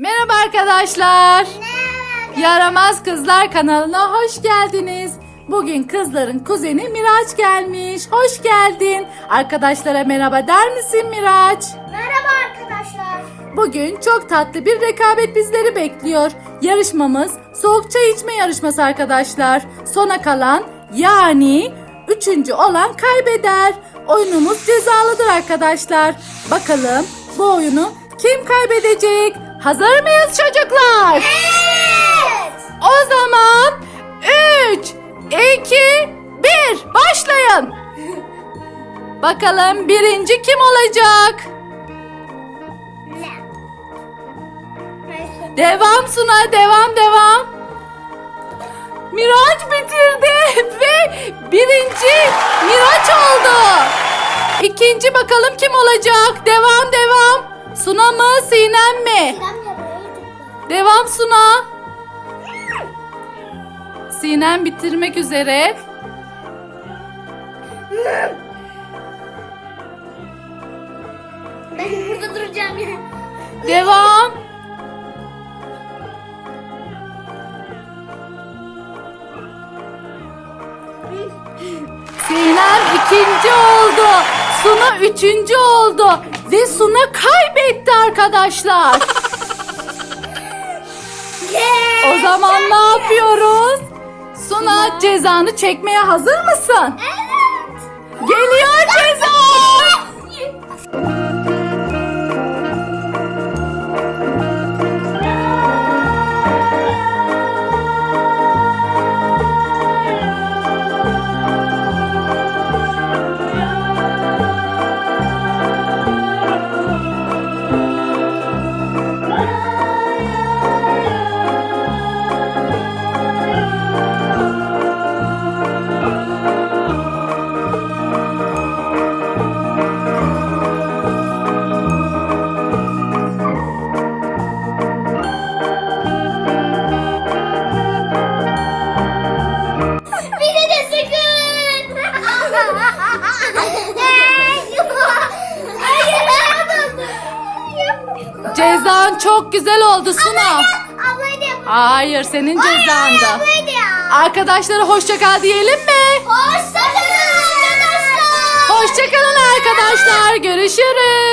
Merhaba arkadaşlar. Yaramaz Kızlar kanalına hoş geldiniz. Bugün kızların kuzeni Miraç gelmiş. Hoş geldin. Arkadaşlara merhaba der misin Miraç? Merhaba arkadaşlar. Bugün çok tatlı bir rekabet bizleri bekliyor. Yarışmamız soğuk çay içme yarışması arkadaşlar. Sona kalan yani üçüncü olan kaybeder. Oyunumuz cezalıdır arkadaşlar. Bakalım bu oyunu kim kaybedecek? Hazır mıyız çocuklar? Evet. O zaman 3, 2, 1 başlayın. Bakalım birinci kim olacak? Devam Suna devam devam. Miraç bitirdi ve birinci Miraç oldu. İkinci bakalım kim olacak? Devam devam. Suna mı Sinem mi? Yaraydı. Devam Suna. Sinem bitirmek üzere. Ben burada duracağım ya. Devam. Sinem ikinci oldu. Suna üçüncü oldu. Ve Suna kaybetti arkadaşlar. O zaman ne yapıyoruz? Suna cezanı çekmeye hazır mısın? Evet. Geliyor ceza. Cezan çok güzel oldu Suna. Hayır senin cezandı. Arkadaşlara hoşça kal diyelim mi? Hoşçakalın arkadaşlar. Hoşçakalın arkadaşlar. Görüşürüz.